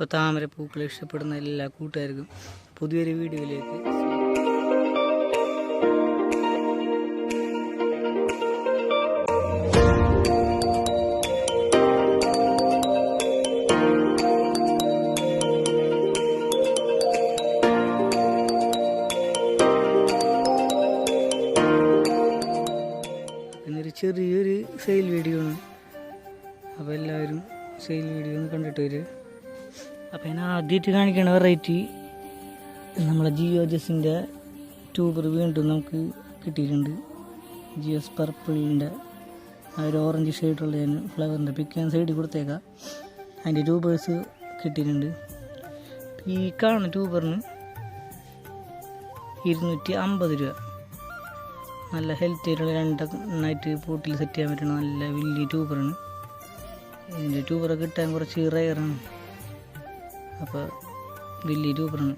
അപ്പോൾ താമര പൂക്കൾ ഇഷ്ടപ്പെടുന്ന എല്ലാ കൂട്ടുകാർക്കും പുതിയൊരു വീഡിയോയിലേക്ക് ചെറിയൊരു സെയിൽ വീഡിയോ ആണ്. അപ്പോൾ എല്ലാവരും സെയിൽ വീഡിയോ ഒന്ന് കണ്ടിട്ട് വരും അപ്പോൾ ഞാൻ ആദ്യമായിട്ട് കാണിക്കണ വെറൈറ്റി നമ്മളെ ജിയോ ജസിന്റെ ട്യൂബർ വീണ്ടും നമുക്ക് കിട്ടിയിട്ടുണ്ട്. ജിയോസ് പർപ്പിളിന്റെ ആ ഒരു ഓറഞ്ച് ഷെയ്ഡുള്ള ഞാൻ ഫ്ലവറിന്റെ പിക്ക് ഞാൻ സൈഡിൽ കൊടുത്തേക്കാം. അതിന്റെ ട്യൂബേഴ്സ് കിട്ടിയിട്ടുണ്ട്. ഈ കാണുന്ന ട്യൂബറിന് ഇരുന്നൂറ്റി അമ്പത് രൂപ. നല്ല ഹെൽത്തി ആയിട്ടുള്ള രണ്ടെണ്ണമായിട്ട് പൂട്ടിൽ സെറ്റ് ചെയ്യാൻ പറ്റുന്ന നല്ല വലിയ ട്യൂബറാണ് ഇതിന്റെ ട്യൂബറൊക്കെ കിട്ടാൻ കുറച്ച് റയറാണ് അപ്പോൾ വലിയ രൂപമാണ്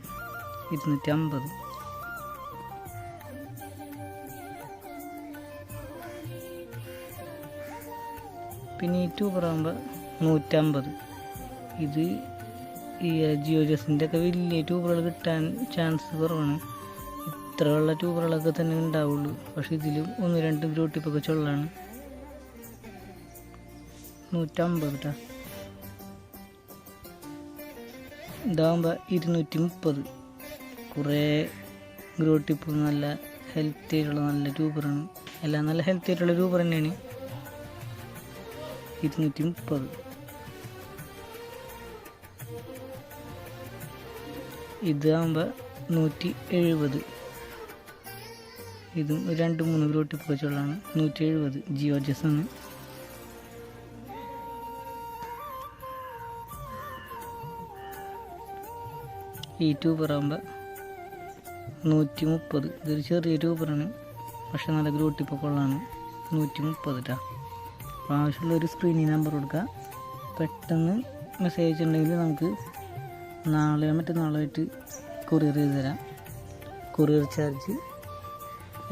ഇരുന്നൂറ്റി അമ്പത് പിന്നെ ഈ ട്യൂബറാകുമ്പോൾ നൂറ്റമ്പത്. ഇത് ഈ ജിയോ ജസിന്റെ ഒക്കെ വലിയ ട്യൂബറുകൾ കിട്ടാൻ ചാൻസ് കുറവാണ്. ഇത്രയുള്ള ട്യൂബറുകളൊക്കെ തന്നെ ഉണ്ടാവുള്ളൂ. പക്ഷെ ഇതിലും ഒന്ന് രണ്ട് ഗ്രൂട്ടിപ്പൊക്കെ ചുള്ളാണ്. നൂറ്റമ്പത് കേട്ടോ ഇതാകുമ്പോൾ ഇരുന്നൂറ്റി മുപ്പത് കുറേ ഗ്രോട്ടിപ്പ് നല്ല ഹെൽത്തി ആയിട്ടുള്ള നല്ല രൂപറാണ്. എല്ലാം നല്ല ഹെൽത്തി ആയിട്ടുള്ള ട്യൂബർ തന്നെയാണ്. ഇരുന്നൂറ്റി മുപ്പത് ഇതാകുമ്പോൾ നൂറ്റി എഴുപത് ഇതും രണ്ട് മൂന്ന് ഗ്രോട്ടിപ്പ് വെച്ചുള്ളതാണ്. നൂറ്റി എഴുപത് ജിയോ ജസ് ആണ് ഈ ട്യൂബറാകുമ്പോൾ നൂറ്റി മുപ്പത് ഇതൊരു ചെറിയ ട്യൂബറാണ്. പക്ഷെ നല്ല ഗ്രൂട്ടിപ്പോൾ കൊള്ളാണ്. നൂറ്റി മുപ്പത് കേട്ടോ അപ്പോൾ ആവശ്യമുള്ള ഒരു സ്ക്രീനിങ് നമ്പർ കൊടുക്കുക പെട്ടെന്ന് മെസ്സേജ് ഉണ്ടെങ്കിൽ നമുക്ക് നാളെയോ മറ്റന്നാളോ ആയിട്ട് കൊറിയർ ചെയ്ത് തരാം. കൊറിയർ ചാർജ്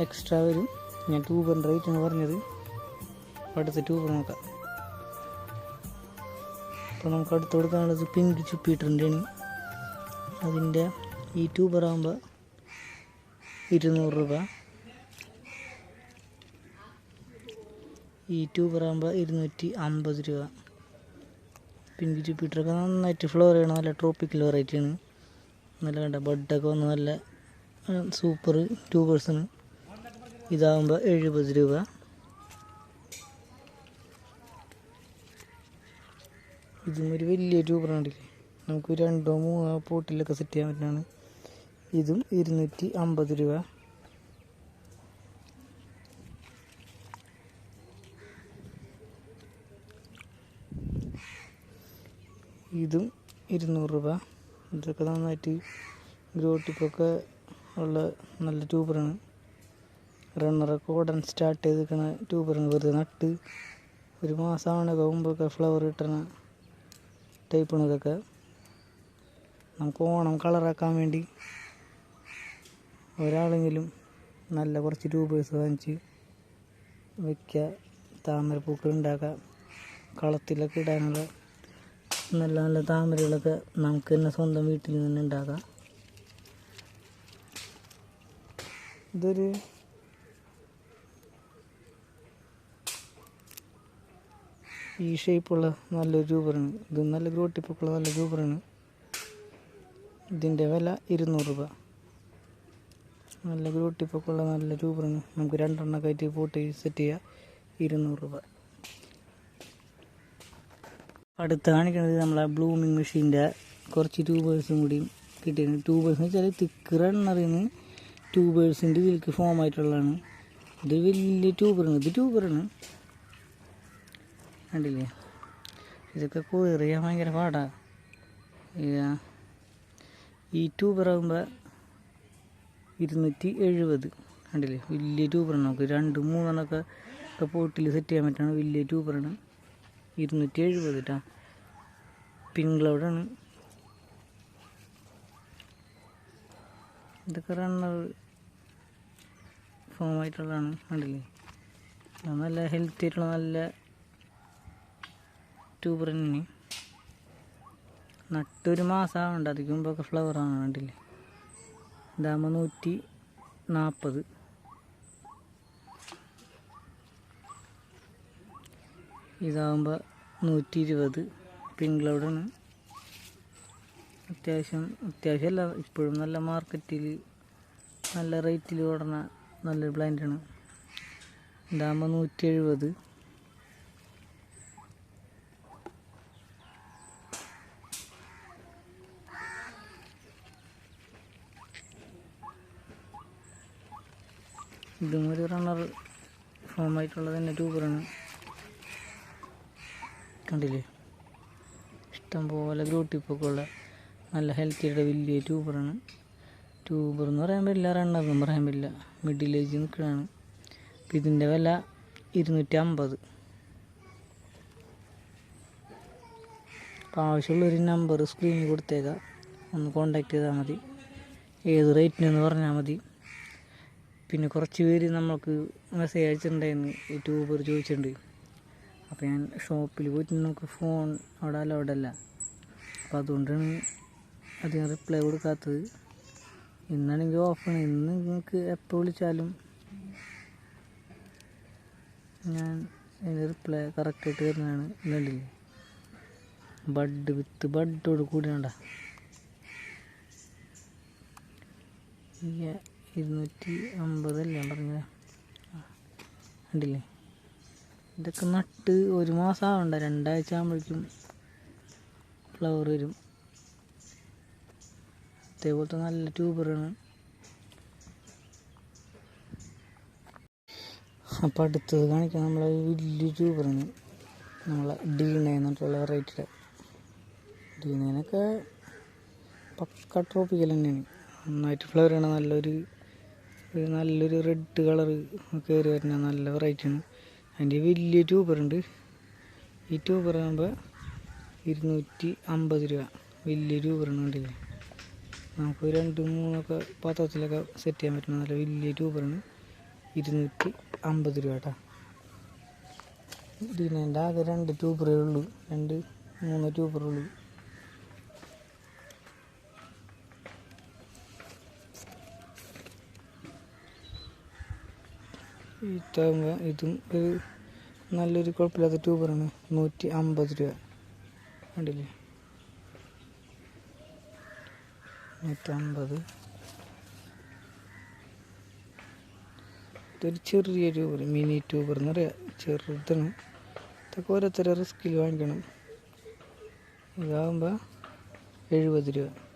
എക്സ്ട്രാ വരും. ഞാൻ ട്യൂബറിന്റെ റേറ്റ് ആണ് പറഞ്ഞത്. അടുത്ത ട്യൂബർ നോക്കാം. അപ്പോൾ നമുക്ക് അടുത്ത് കൊടുക്കാനുള്ളത് പിങ്ക് ആണ് അതിന്റെ ഈ ട്യൂബർ ആകുമ്പോൾ ഇരുന്നൂറ് രൂപ. ഈ ട്യൂബർ ആകുമ്പോൾ ഇരുന്നൂറ്റി അമ്പത് രൂപ. പിങ്ക് ജൂപ്പിറ്ററൊക്കെ നന്നായിട്ട് ഫ്ലോർ ചെയ്യണം. നല്ല ട്രോപ്പിക്കൽ വെറൈറ്റിയാണ് നല്ല കണ്ട ബഡൊക്കെ വന്ന് നല്ല സൂപ്പർ ട്യൂബേഴ്സാണ് ഇതാകുമ്പോൾ എഴുപത് രൂപ. ഇതും ഒരു വലിയ ട്യൂബറാണില്ലേ നമുക്ക് രണ്ടോ മൂന്നോ പോട്ടിലൊക്കെ സെറ്റ് ചെയ്യാൻ പറ്റുന്നതാണ്. ഇതും ഇരുന്നൂറ്റി അമ്പത് രൂപ. ഇതും ഇരുന്നൂറ് രൂപ. ഇതൊക്കെ നന്നായിട്ട് ഗ്രോട്ടിപ്പൊക്കെ ഉള്ള നല്ല ട്യൂബറാണ്. റണ്ണറൊക്കെ ഉടൻ സ്റ്റാർട്ട് ചെയ്ത് നിൽക്കുന്ന ട്യൂബറാണ്. വെറുതെ നട്ട് ഒരു മാസമാണൊക്കെ മുമ്പൊക്കെ ഫ്ലവർ കിട്ടണ ടൈപ്പാണ് ഇതൊക്കെ നമുക്ക് ഓണം കളറാക്കാൻ വേണ്ടി ഒരാളെങ്കിലും നല്ല കുറച്ച് ട്യൂബേഴ്സ് വാങ്ങിച്ച് വയ്ക്കുക താമരപ്പൂക്കൾ ഉണ്ടാക്കുക കളത്തിലൊക്കെ ഇടാനുള്ള നല്ല നല്ല താമരകളൊക്കെ നമുക്ക് തന്നെ സ്വന്തം വീട്ടിൽ നിന്ന് ഉണ്ടാക്കാം. ഇതൊരു ഈ ഷേപ്പുള്ള നല്ലൊരു രൂപറാണ് ഇത് നല്ല ഗ്രോട്ടിപ്പൊക്കെയുള്ള നല്ല രൂപറാണ് ഇതിന്റെ വില ഇരുന്നൂറ് രൂപ. നല്ല ബ്യൂട്ടിപ്പൊക്കെയുള്ള നല്ല രൂപറാണ് നമുക്ക് രണ്ടെണ്ണമൊക്കെ ആയിട്ട് പോട്ട് സെറ്റ് ചെയ്യാം. ഇരുന്നൂറ് രൂപ. അടുത്ത് കാണിക്കുന്നത് നമ്മളെ ബ്ലൂമിങ് മെഷീന്റെ കുറച്ച് ട്യൂബേഴ്സും കൂടി കിട്ടിയിട്ടുണ്ട്. ട്യൂബേഴ്സ് എന്ന് വെച്ചാൽ തിക്ക് റണ്ണറിന് ട്യൂബേഴ്സിന്റെ ഇതിലേക്ക് ഫോം ആയിട്ടുള്ളതാണ്. ഇത് വലിയ ട്യൂബറാണ് ഇത് ട്യൂബറാണ് കണ്ടില്ലേ? ഇതൊക്കെ കൊറിയർ ചെയ്യാൻ ഭയങ്കര പാടാണ് ഈ ട്യൂബറാകുമ്പോൾ ഇരുന്നൂറ്റി എഴുപത് കണ്ടില്ലേ? വലിയ ട്യൂബറാണ് നമുക്ക്. രണ്ട് മൂന്നെണ്ണമൊക്കെ ഒക്കെ പോട്ടിൽ സെറ്റ് ചെയ്യാൻ പറ്റുന്ന വലിയ ട്യൂബറാണ് ഇരുന്നൂറ്റി എഴുപത് കേട്ടോ ക്ലൗഡാണ് ഇതൊക്കെ റണ്ണർ ഫോം ആയിട്ടുള്ളതാണ്. കണ്ടില്ലേ? നല്ല ഹെൽത്തി ആയിട്ടുള്ള നല്ല ട്യൂബർ തന്നെ നട്ടൊരു മാസമാവുണ്ട് അതിക്ക് മുമ്പൊക്കെ ഫ്ലവർ കണ്ടില്ലേ? ഇതാകുമ്പോൾ നൂറ്റി നാൽപ്പത് ഇതാകുമ്പോൾ നൂറ്റി ഇരുപത് പിങ്ക് അത്യാവശ്യം അത്യാവശ്യമല്ല ഇപ്പോഴും നല്ല മാർക്കറ്റിൽ നല്ല റേറ്റിൽ ഓടുന്ന നല്ലൊരു പ്ലാന്റാണ് ഇതാകുമ്പോൾ നൂറ്റി എഴുപത് ഇതും ഒരു റണ്ണർ ഫോം ആയിട്ടുള്ളത് തന്നെ ട്യൂബറാണ് കണ്ടില്ലേ? ഇഷ്ടംപോലെ ഗ്രൂട്ടിപ്പൊക്കെ ഉള്ള നല്ല ഹെൽത്തിയുടെ വലിയ ട്യൂബറാണ് ട്യൂബർ എന്ന് പറയാൻ പറ്റില്ല റണ്ണർ എന്നും പറയാൻ പറ്റില്ല. മിഡിൽ ഏജ് നിൽക്കുകയാണ്. ഇതിന്റെ വില ഇരുന്നൂറ്റി അമ്പത് അപ്പോൾ ആവശ്യമുള്ളൊരു നമ്പർ സ്ക്രീനിൽ കൊടുത്തേക്കാം. ഒന്ന് കോണ്ടാക്ട് ചെയ്താൽ മതി. ഏത് റേറ്റിനെന്ന് പറഞ്ഞാൽ മതി. പിന്നെ കുറച്ച് പേര് നമ്മൾക്ക് മെസ്സേജ് അയച്ചിട്ടുണ്ടായിരുന്നു. യൂട്യൂബർ ട്യൂബർ ചോദിച്ചിട്ടുണ്ട്. അപ്പോൾ ഞാൻ ഷോപ്പിൽ പോയിട്ട് നമുക്ക് ഫോൺ അവിടെ അലൗഡ് അല്ല. അപ്പോൾ അതുകൊണ്ടാണ് അധികം റിപ്ലൈ കൊടുക്കാത്തത്. ഇന്നാണെങ്കിൽ ഓഫാണ് ഇന്ന് നിങ്ങൾക്ക് എപ്പോൾ വിളിച്ചാലും ഞാൻ അതിന് റിപ്ലൈ കറക്റ്റായിട്ട് തരുന്നതാണ്. ഇന്നല്ലേ? ബഡ് വിത്ത് ബഡോട് കൂടിയാണ്ടാ. ഇരുന്നൂറ്റി അമ്പതല്ലേ പറഞ്ഞത്? കണ്ടില്ലേ? ഇതൊക്കെ നട്ട് ഒരു മാസം ആവണ്ട. രണ്ടാഴ്ച ആകുമ്പോഴേക്കും ഫ്ലവർ വരും. അതേപോലത്തെ നല്ല ട്യൂബറാണ് അപ്പോൾ അടുത്തത് കാണിക്കാൻ നമ്മളെ വലിയ ട്യൂബറാണ് നമ്മളെ ഡി നയൻ എന്നിട്ടുള്ള വെറൈറ്റിയുടെ ഡി നയനൊക്കെ പക്ക ട്രോപ്പിക്കൽ തന്നെയാണ്. നന്നായിട്ട് ഫ്ലവർ ആണ് നല്ലൊരു ഒരു നല്ലൊരു റെഡ് കളർ കയറി വരുന്ന നല്ല വെറൈറ്റിയാണ് അതിന്റെ വലിയ ട്യൂബറുണ്ട് ഈ ട്യൂബർ ആകുമ്പോൾ ഇരുന്നൂറ്റി അമ്പത് രൂപ. വലിയ ട്യൂബറാണ് കണ്ടില്ലേ? നമുക്ക് രണ്ട് മൂന്നൊക്കെ പാത്രത്തിലൊക്കെ സെറ്റ് ചെയ്യാൻ പറ്റുന്ന നല്ല വലിയ ട്യൂബറാണ് ഇരുന്നൂറ്റി അമ്പത് രൂപ കേട്ടോ ഇതിന്റെ ആകെ രണ്ട് ട്യൂബറേ ഉള്ളൂ. രണ്ട് മൂന്ന് ട്യൂബറേ ഉള്ളൂ. ഇതാകുമ്പോൾ ഇതും ഒരു നല്ലൊരു കുഴപ്പമില്ലാത്ത ട്യൂബറാണ്. നൂറ്റി അമ്പത് രൂപ. കണ്ടില്ലേ? നൂറ്റമ്പത് ഇതൊരു ചെറിയ ട്യൂബർ മിനി ട്യൂബർ എന്ന് പറയാം ചെറുതാണ്. ഇതൊക്കെ ഓരോരുത്തരെ റിസ്കിൽ വാങ്ങിക്കണം. ഇതാകുമ്പോൾ എഴുപത് രൂപ.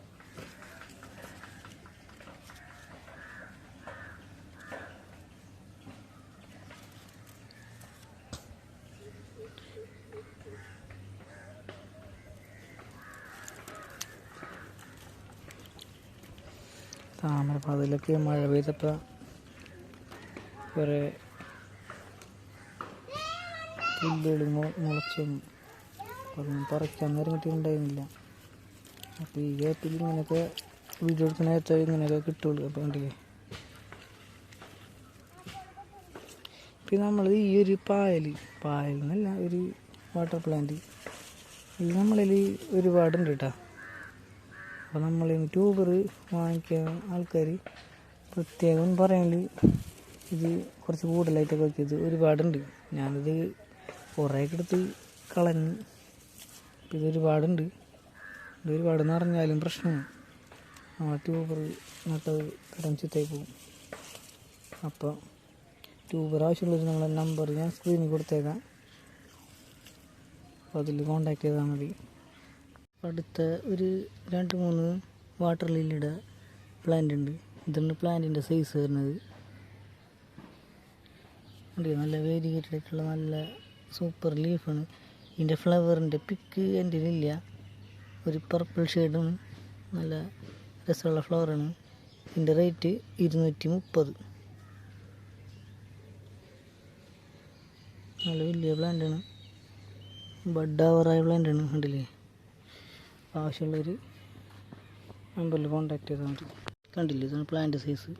താമര അതിലൊക്കെ മഴ പെയ്തപ്പോൾ കുറേ പുല്ലുകൾ മുളച്ചും പറിക്കാൻ നേരം കിട്ടിയിട്ടുണ്ടായിരുന്നില്ല. അപ്പോൾ ഈ ഗ്യാപ്പിൽ ഇങ്ങനെയൊക്കെ വീഡിയോ എടുക്കുന്ന നേരത്തെ ഇങ്ങനെയൊക്കെ കിട്ടുള്ളൂ. അപ്പോൾ കണ്ടില്ലേ? പിന്നെ നമ്മൾ ഈ ഒരു പായൽ പായൽ എന്നല്ല ഒരു വാട്ടർ പ്ലാന്റ് ഇത് നമ്മളിൽ ഒരുപാടുണ്ട് കേട്ടോ അപ്പോൾ നമ്മൾ ട്യൂബർ വാങ്ങിക്കാൻ ആൾക്കാർ പ്രത്യേകം പറയണത് ഇത് കുറച്ച് കൂടുതലായിട്ടൊക്കെ വെക്കിയത് ഒരുപാടുണ്ട്. ഞാനിത് കുറേയൊക്കെ എടുത്ത് കളഞ്ഞ്. ഇത് ഒരുപാടുണ്ട്. ഇത് ഒരുപാടെന്ന് പറഞ്ഞാലും പ്രശ്നമാണ്. ആ ട്യൂബർ നട്ടത് കിടന്ന് ചിത്തായി പോകും. അപ്പോൾ ട്യൂബർ ആവശ്യമുള്ളൊരു നമ്മളെ നമ്പർ ഞാൻ സ്ക്രീനിൽ കൊടുത്തേക്കാം. അപ്പോൾ അതിൽ കോണ്ടാക്ട് ചെയ്താൽ മതി. അടുത്ത ഒരു രണ്ട് മൂന്ന് വാട്ടർ ലില്ലിയുടെ പ്ലാന്റ് ഉണ്ട്. ഇതാണ് പ്ലാന്റിന്റെ സൈസ് വരുന്നത്. നല്ല വേരിയേറ്റഡ് ആയിട്ടുള്ള നല്ല സൂപ്പർ ലീഫാണ് ഇതിന്റെ ഫ്ലവറിന്റെ പിക്ക് എന്റെ ഇല്ല. ഒരു പർപ്പിൾ ഷെയ്ഡാണ് നല്ല രസമുള്ള ഫ്ലവറാണ് ഇതിന്റെ റേറ്റ് ഇരുന്നൂറ്റി മുപ്പത് നല്ല വലിയ പ്ലാന്റാണ് ബഡ് ആവറായ പ്ലാന്റാണ് കണ്ടില്ലേ? ആവശ്യമുള്ളൊരു നമ്പറിൽ കോൺടാക്ട് ചെയ്താൽ മതി കണ്ടില്ലേ ഇതാണ് പ്ലാന്റ് സൈസ്